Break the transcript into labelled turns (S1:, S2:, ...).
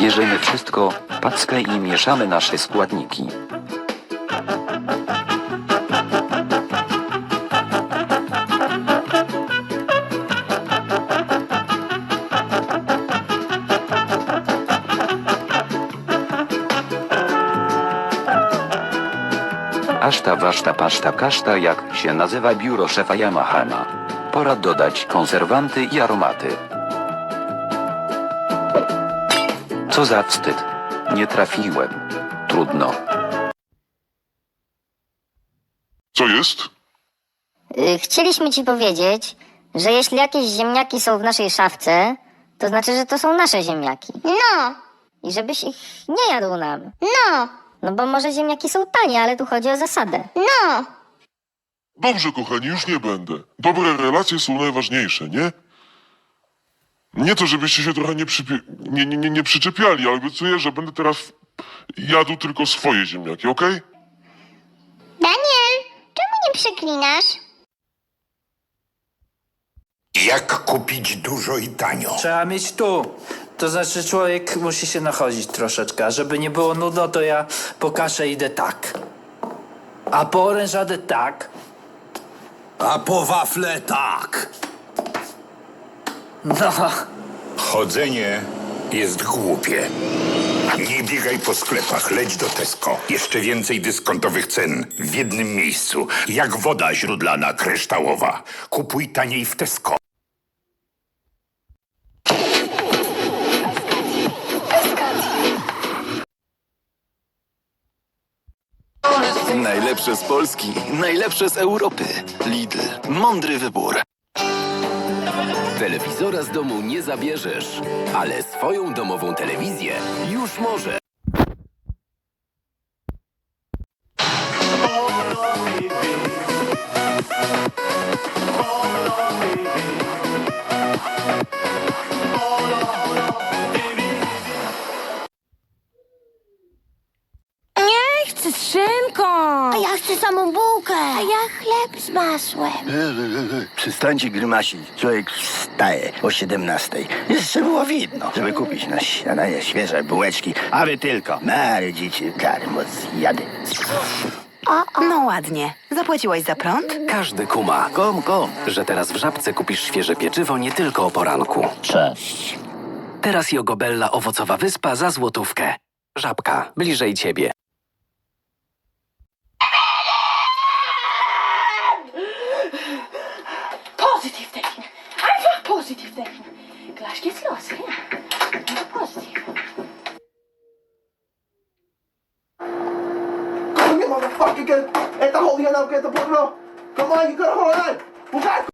S1: Bierzemy wszystko, packę i mieszamy nasze składniki. Aszta waszta paszta kaszta jak się nazywa biuro szefa Yamahama. Pora dodać konserwanty i aromaty. Co za wstyd. Nie trafiłem. Trudno.
S2: Co jest?
S3: Y, Chcieliśmy ci powiedzieć, że jeśli jakieś ziemniaki są w naszej szafce, to znaczy, że to są nasze ziemniaki.
S4: No,
S3: I żebyś ich nie jadł nam.
S4: no,
S3: No bo może ziemniaki są tanie, ale tu chodzi o zasadę.
S4: no.
S2: Dobrze, kochani, już nie będę. Dobre relacje są najważniejsze, nie? Nie to, żebyście się trochę nie, przypie... nie, nie, nie, nie przyczepiali, ale obiecuję, że będę teraz jadł tylko swoje ziemniaki, okej?
S4: Daniel, czemu nie przeklinasz?
S5: Jak kupić dużo i tanio?
S6: Trzeba mieć tu. To znaczy człowiek musi się nachodzić troszeczkę. A żeby nie było nudno, to ja po kaszę idę tak. A po orężadę tak.
S7: A po wafle tak.
S6: No,
S5: Chodzenie jest głupie. Nie biegaj po sklepach, leć do Tesco. Jeszcze więcej dyskontowych cen w jednym miejscu. Jak woda źródlana kryształowa. Kupuj taniej w Tesco.
S8: Najlepsze z Polski, najlepsze z Europy. Lidl, mądry wybór.
S9: Telewizora z domu nie zabierzesz, ale swoją domową telewizję już może.
S4: Chcę z szynką. A ja chcę samą bułkę. A ja chleb z masłem.
S10: Przestańcie grymasić. Człowiek wstaje o 17. Jeszcze było widno, żeby kupić na śniadanie świeże bułeczki, a wy tylko marudzicie darmo zjady.
S11: No ładnie. Zapłaciłaś za prąd?
S9: Każdy kuma,
S10: Kom, kom.
S9: że teraz w Żabce kupisz świeże pieczywo nie tylko o poranku.
S10: Cześć.
S9: Teraz Jogobella owocowa wyspa za złotówkę. Żabka, bliżej ciebie.
S12: Positiv denken. Gleich geht's los. Ja. Positiv.
S7: Come on, you motherfucker. Get, the whole here now. Get the book now. Come on, you gotta hold on. Bukato.